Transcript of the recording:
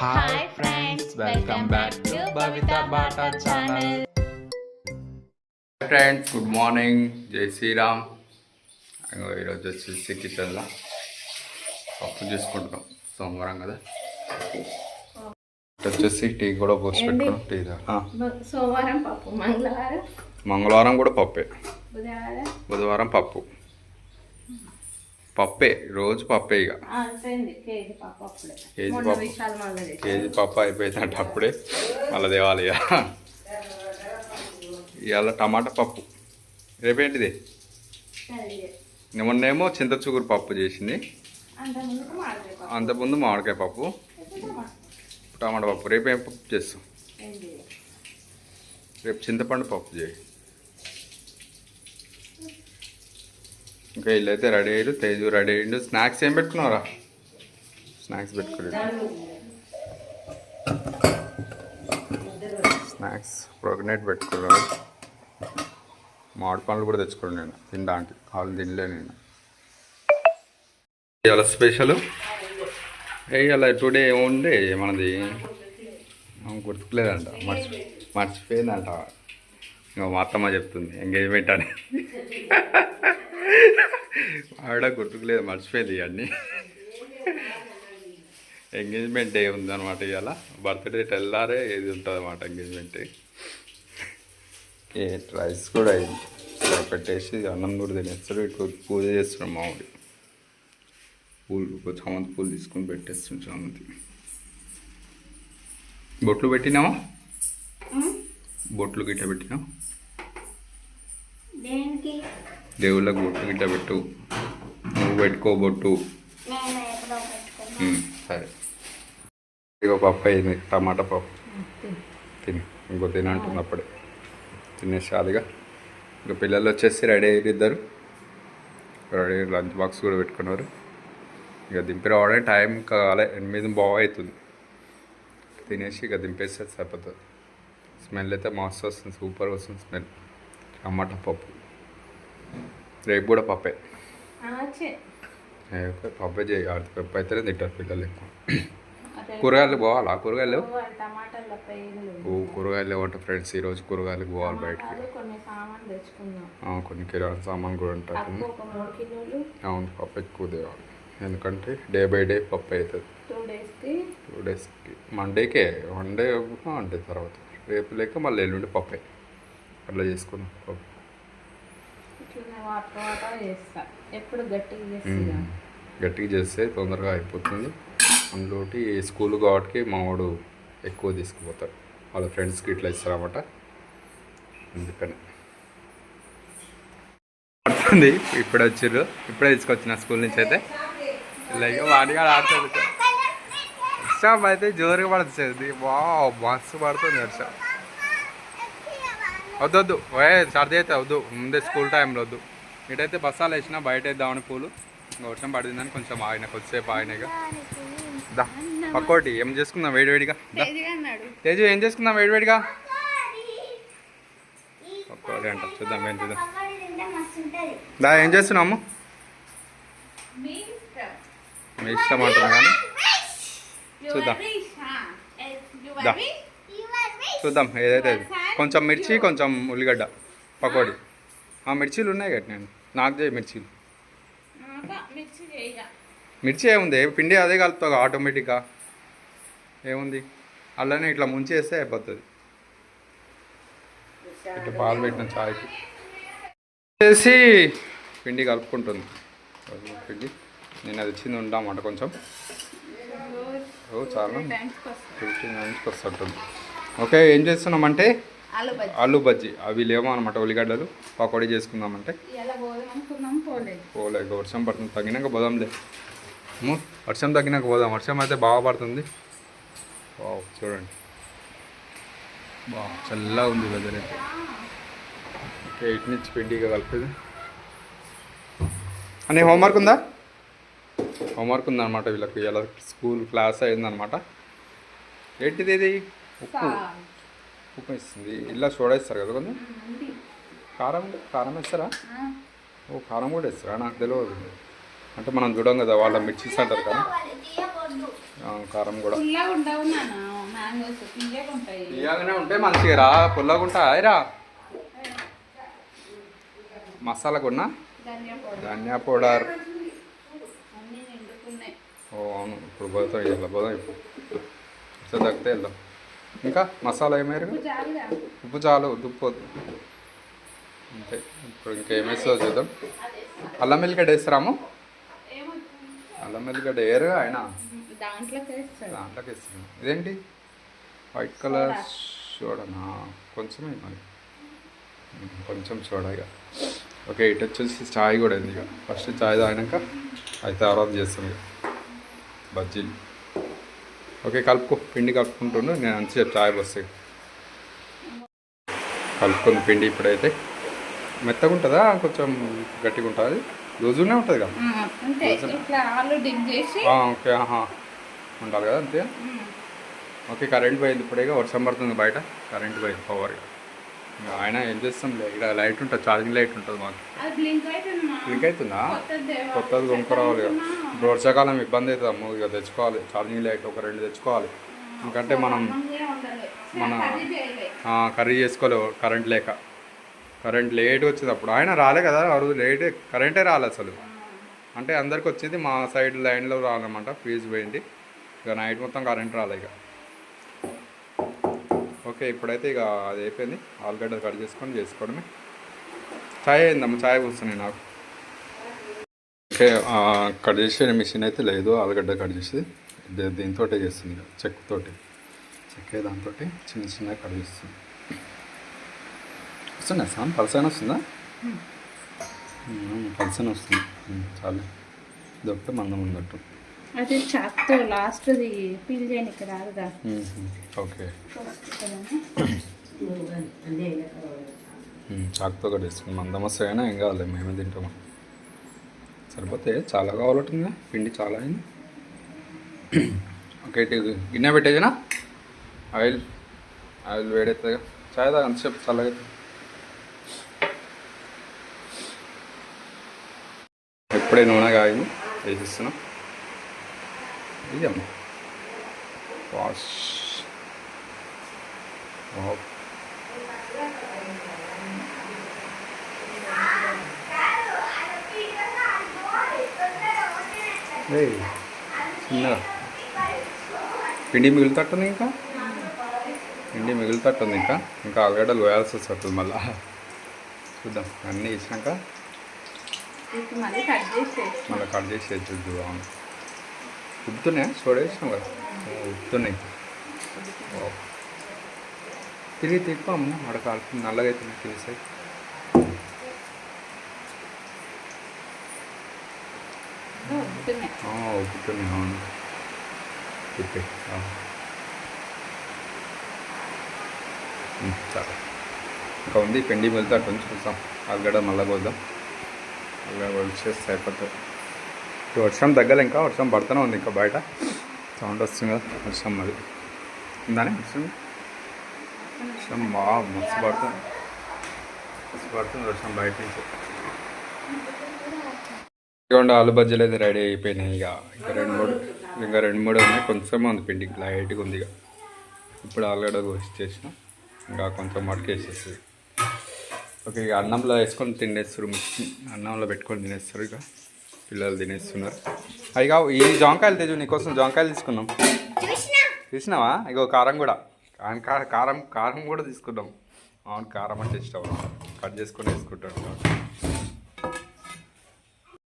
Hi friends welcome back to Bhavitha Bata channel friends good morning జై శ్రీరామ్ ఈరోజు వచ్చేసి కిచెన్లో పప్పు చేసుకుంటున్నాం. సోమవారం కదా. వచ్చేసి టీ కూడా పోసి పెట్టుకున్నాం. టీ సోమవారం పప్పు. మంగళవారం? మంగళవారం కూడా పప్పే. బుధవారం? బుధవారం పప్పు. పప్పే రోజు పప్పే ఇక కేజీ పప్పు కేజీ పప్పు. అయిపోయిందంటే అప్పుడే. మళ్ళీ తేవాలి ఇక ఇవాళ టమాటా పప్పు. రేపేంటిది? మొన్నేమో చింత చిగురు పప్పు చేసింది. అంతకుముందు మామిడికాయ పప్పు. టమాటా పప్పు. రేపు ఏం పప్పు చేస్తాం? రేపు చింతపండు పప్పు చేయి. ఇంకా వీళ్ళైతే రెడీ అయ్యారు. తేజు రెడీ అయ్యిండు. స్నాక్స్ ఏం పెట్టుకున్నారా స్నాక్స్ పెట్టుకోలేదు. స్నాక్స్ ప్రోగ్నైట్ పెట్టుకున్నారు మామిడి పండ్లు కూడా తెచ్చుకోండి నేను. తినడానికి వాళ్ళు తినలే నేను. ఇవాళ స్పెషల్? ఇవాళ టుడే ఏముండే మనది గుర్తుకులేదంట. మర్చి మర్చిపోయిందంట. ఇంకా మా అత్తమ్మ చెప్తుంది. ఎంగేజ్మెంట్ అని. ఆవిడ గుర్తుకులేదు మర్చిపోయింది ఇవన్నీ. ఎంగేజ్మెంట్ డే ఉందన్నమాట ఇవాళ. బర్త్డే తెల్లారే ఇది ఉంటుంది అన్నమాట ఎంగేజ్మెంట్ ఏ రైస్ కూడా అయింది. పెట్టేసి అన్నం కూడా తినేస్తారు ఇటు పూజ చేస్తున్నాం మామిడి పూలు చామంతి పూలు తీసుకొని పెట్టేస్తున్నాం చామంతి. బొట్లు పెట్టినావా? బొట్లు గిట్ట పెట్టినావు? దేనికి? దేవుళ్ళకి బొట్లు గిట్ట పెట్టు నువ్వు పెట్టుకో బొట్టు నేను ఎప్పుడో పెట్టుకున్నా. ఉమ్, సరే. ఇగో పప్పు అయింది టమాటా పప్పు. తిని ఇంకో తినంటుంది అప్పుడే తినేసాలిగా ఇంకా పిల్లలు వచ్చేసి రెడీ అయ్యారు ఇద్దరు. రెడీ లంచ్ బాక్స్ కూడా పెట్టుకున్నారు. ఇక దింపి రావడానికి టైం కాలే ఎనిమిది బాగా అవుతుంది తినేసి ఇక దింపేస్తే సరిపోతుంది. స్మెల్ అయితే మస్తు వస్తుంది సూపర్ వస్తుంది స్మెల్. టమాటా పప్పు. రేపు కూడా పప్పే పప్పే చేయాలి పప్పు అయితేనే తింటారు పిల్లలు ఎక్కువ. కూరగాయలు పోవాలా? కూరగాయలు కూరగాయలు లేవంట ఫ్రెండ్స్ ఈరోజు కూరగాయలకు పోవాలి బయటికి. కొన్ని కిరాణా సామాన్ కూడా ఉంటాయి. అవును పప్పు ఎక్కువ తేవాలి. ఎందుకంటే డే బై డే పప్పు అవుతుంది టూ డేస్కి. మండేకే వన్ డే అంటే తర్వాత. రేపు లేక మళ్ళీ ఎల్లుండి పప్పే. అట్లా చేసుకున్నాం పప్పు. వాటర్ వాటర్ చేస్తా ఎప్పుడు గట్టిగా చేస్తా? గట్టిగా చేస్తే తొందరగా అయిపోతుంది. అందులోటి స్కూల్ కాబట్టి మా వాడు ఎక్కువ తీసుకుపోతాడు. వాళ్ళ ఫ్రెండ్స్కి ఇట్లా ఇస్తారన్నమాట. అందుకని. పడుతుంది. ఇప్పుడే వచ్చిర్రు. ఇప్పుడే తీసుకొచ్చిన స్కూల్ నుంచి అయితే. ఇలాగ వాడిగా ఆడుతుంది వర్షం అయితే జోరుగా పడుతుంది. వా మస్తు పడుతుంది వర్షం వద్దొద్దు. ఏ సర్ది అయితే వద్దు. ముందే స్కూల్ టైంలో వద్దు. ఇటైతే బస్సాలు వేసిన బయట వేద్దామని పూలు. వర్షం పడిందని కొంచెం ఆగిన కొద్దిసేపు ఆగినాయిగా దా పక్కోటి ఏం చేసుకుందాం వేడివేడిగా? తేజు ఏం చేసుకుందాం వేడివేడిగా? పక్కోటి అంట చూద్దాం ఏం చూద్దాం. దా ఏం చేస్తున్నాము మీ ఇష్టం. అంటాం కానీ. చూద్దాం. దా. చూద్దాం ఏదైతే. కొంచెం మిర్చి కొంచెం ఉల్లిగడ్డ పకోడీ. ఆ మిర్చీలు ఉన్నాయి కదా నేను. నాకు చేయి. మిర్చి మిర్చి ఏముంది? పిండి అదే కలుపుతావు ఆటోమేటిక్గా. ఏముంది? అలానే ఇట్లా ముంచేస్తే అయిపోతుంది. ఇట్లా పాలు పెట్టిన చాయ్కి చేసి పిండి కలుపుకుంటుంది. పిండి. నేను అది ఇచ్చింది ఉంటామాట కొంచెం. చాలా ఫిఫ్టీన్ మినిట్స్కి వస్తుంటుంది. ఓకే ఏం చేస్తున్నామంటే ఆలు బజ్జీ. అవి లేవో అనమాట ఉల్లిగడ్డలు. పకోడీ చేసుకుందామంటే. పోలేదు వర్షం పడుతుంది. తగ్గినాక పోదాంలే వర్షం తగ్గినాక పోదాం వర్షం అయితే బాగా పడుతుంది. చూడండి. బా చల్లగా ఉంది వెదర్ అయితే. ఓకే ఇటు నుంచి పిండిగా కలిపేది అని హోంవర్క్ ఉందా? హోంవర్క్ ఉందన్నమాట వీళ్ళకి. ఇలా స్కూల్ క్లాస్ అయిందనమాట ఏంటిది ఇది? ఉప్పు. ఉప్పు ఇస్తుంది ఇలా సోడా ఇస్తారు కదా కొంచెం కారం కారం వేస్తారా ఓ కారం కూడా వేస్తారా నాకు తెలియదు అంటే మనం చూడం కదా వాళ్ళ మిర్చిస్ అంటారు కదా కారం కూడా పుల్లగా ఉంటాయి ఉంటే మంచిగా రా పుల్లగా ఉంటాయి మసాలా కొన్నా ధనియా పౌడర్ ఓ అవును ఇప్పుడు పోతాం వెళ్ళా పోదాం ఇప్పుడు సో తగ్గితే వెళ్దాం ఇంకా మసాలా ఏమేరు ఉప్పు చాలు వద్దు. అంతే. ఇప్పుడు ఇంకేమేస్తుందో చూద్దాం. అల్లం వెల్లిగడ్డ వేస్తారాము అల్లం వెల్లిగడ్డ వేరు ఆయన? దాంట్లోకి ఇస్తున్నాం ఇదేంటి? వైట్ కలర్ చూడనా కొంచెమే మరి. కొంచెం చూడ ఇక. ఓకే ఇటు వచ్చేసి చాయ్ కూడా ఉంది ఇక. ఫస్ట్ చాయ్ తాగినాక అయితే తర్వాత చేస్తాం ఇక. బజ్జీలు. ఓకే కలుపుకో. పిండి కలుపుకుంటుండు నేను అంతసేపు చాయ్ వస్తాయి కలుపుకుంది పిండి ఇప్పుడైతే. మెత్తగా ఉంటుందా కొంచెం గట్టిగా ఉంటుంది లూజుగానే ఉంటుంది కదా ఓకే ఆహా. ఉండాలి కదా అంతే ఓకే కరెంట్ పోయింది ఇప్పుడు వర్షం పడుతుంది బయట. కరెంట్ పోయింది పవర్. ఇక ఆయన ఏం చేస్తాం ఇక్కడ లైట్ ఉంటుంది ఛార్జింగ్ లైట్ ఉంటుంది మాకు. బ్లింక్ అవుతుంది? కొత్తది ఇప్పుడు వర్షాకాలం ఇబ్బంది అవుతుంది అమ్మ ఇక తెచ్చుకోవాలి. ఛార్జింగ్ లైట్ ఒక రెండు తెచ్చుకోవాలి. ఎందుకంటే మనం మన కర్రీ చేసుకోలేవు కరెంట్ లేక. కరెంట్ లేట్ వచ్చింది అప్పుడు. ఆయన రాలే కదా ఆ రోజు లేట్ కరెంటే రాలే అసలు. అంటే అందరికి వచ్చింది మా సైడ్ లైన్లో రాలన్నమాట ఫీజు పోయింది. ఇక నైట్ మొత్తం కరెంట్ రాలే ఇక. ఓకే ఇప్పుడైతే ఇక అది అయిపోయింది. ఆలుగడ్డ కట్ చేసుకొని చేసుకోవడమే. ఛాయ్ అయిందమ్మ ఛాయ్ కూర్చున్నాయి నాకు. ఓకే కట్ చేసే మిషన్ అయితే లేదు ఆలుగడ్డ కట్ చేసేది. దీంతో చేస్తుంది ఇక చెక్కతోటి. చెక్కే దాంతో చిన్న చిన్నగా కట్ చేస్తుంది. వస్తుందా సాన్ పల్సన్ వస్తుందా? పల్సన్ వస్తుంది. చాలు. ఇది ఒకటి మందం ఉన్నట్టు. అది చాక్తో లాస్ట్ది పీల్ చేయడానికి రాదుగా. ఓకే. చాకుతో కూడా వేసుకుని మందం వస్తాయైనా ఏం కావాలి మేమే తింటాము సరిపోతే చాలా కావాలంటుందిగా పిండి చాలా అయింది. ఓకే ఇటు గిన్నె పెట్టేసినా ఆయిల్ ఆయిల్ వేడెత్తుంది చాయ్ తాగా అంతసేపు చల్లగా. ఇప్పుడే నూనె కాగింది వేసిస్తున్నాం. ఇది అమ్మ వాష్ వావ్. ఏయ్, చిన్నగా పిండి మిగులుతట్టుంది ఇంకా పిండి మిగులుతట్టుంది ఇంకా ఇంకా ఆలుగడ్డలు వేయాల్సి వస్తుంది మళ్ళా చూద్దాం అన్నీ ఇచ్చినాక ఇప్పుడు మళ్ళీ కట్ చేసి మళ్ళీ కట్ చేసి వేసేద్దు అవును ఉబ్బుతున్నాయా చూడేసినాం కదా ఓ. తిరిగి తిప్పు అమ్మ ఆడ కాలుతుంది. నల్లగా అవుతుంది తీసాయి ఉడుకుతున్నాయి ఉబ్బుతున్నాయి. అవును. తిప్పే. సరే. ఇంకా ఉంది. పిండి వెళ్తే అటు నుంచి చూస్తాం. ఆలుగడ్డ మళ్ళీ పోద్దాం ఆలుగడ్డ వచ్చేస్తే అయిపోతుంది వర్షం తగ్గలే ఇంకా వర్షం పడుతూనే ఉంది ఇంకా బయట. సౌండ్ వస్తుంది కదా వర్షం మరి ఉందానే? వర్షం? వర్షం బాగా మస్తు పడుతుంది. మస్తు పడుతుంది వర్షం బయట నుంచి. ఇదిగోండి ఆలు బజ్జీలు అయితే రెడీ అయిపోయినాయి ఇక. ఇంకా రెండు మూడు ఇంకా రెండు మూడు ఉన్నాయి. కొంచెం ఉంది పిండి లైట్గా ఉంది ఇక. ఇప్పుడు ఆలుగడ్డ కోసి చేసిన. ఇంకా కొంచెం మడకేసేస్తుంది ఓకే ఇక అన్నంలో వేసుకొని తినేస్తారు. మిక్స్ అన్నంలో పెట్టుకొని తినేస్తారు ఇక. పిల్లలు తినేస్తున్నారు. అయిగా ఈ జాంకాయలు తెచ్చు నీకోసం జాంకాయలు తీసుకున్నాం. తీసినావా ఇగో కారం కూడా. కారం కారం కూడా తీసుకున్నాం. అవును కారం అంటే ఇష్టం. కట్ చేసుకొని వేసుకుంటాడు.